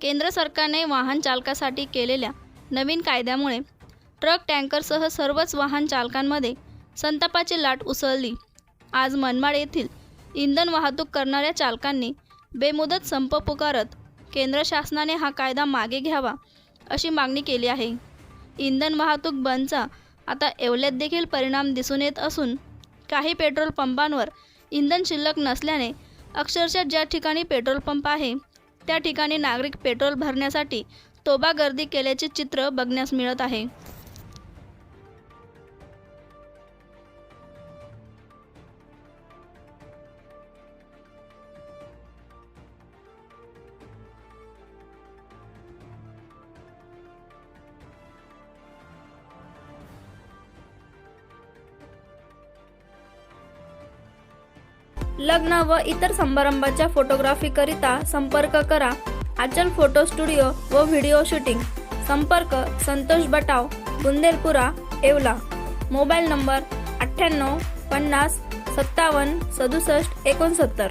केंद्र सरकारने वाहन चालकासाठी केलेल्या नवीन कायद्यामुळे ट्रक टँकरसह सर्वच वाहन चालकांमध्ये संतापाची लाट उसळली. आज मनमाड येथील इंधन वाहतूक करणाऱ्या चालकांनी बेमुदत संप पुकारत केंद्र शासनाने हा कायदा मागे घ्यावा अशी मागणी केली आहे. इंधन वाहतूक बंदचा आता एवढ्यात देखील परिणाम दिसून येत असून काही पेट्रोल पंपांवर इंधन शिल्लक नसल्याने अक्षरशः ज्या ठिकाणी पेट्रोल पंप आहे त्या ठिकाणी नागरिक पेट्रोल भरण्यासाठी तोबा गर्दी केल्याचे चित्र बघण्यास मिळत आहे. लग्न व इतर समारंभाच्या फोटोग्राफीकरिता संपर्क करा. अचल फोटो स्टुडिओ व व्हिडिओ शूटिंग संपर्क संतोष बटाव बुंदेलपुरा येवला. मोबाईल नंबर अठ्ठ्याण्णव पन्नास सत्तावन्न सदुसष्ट एकोणसत्तर.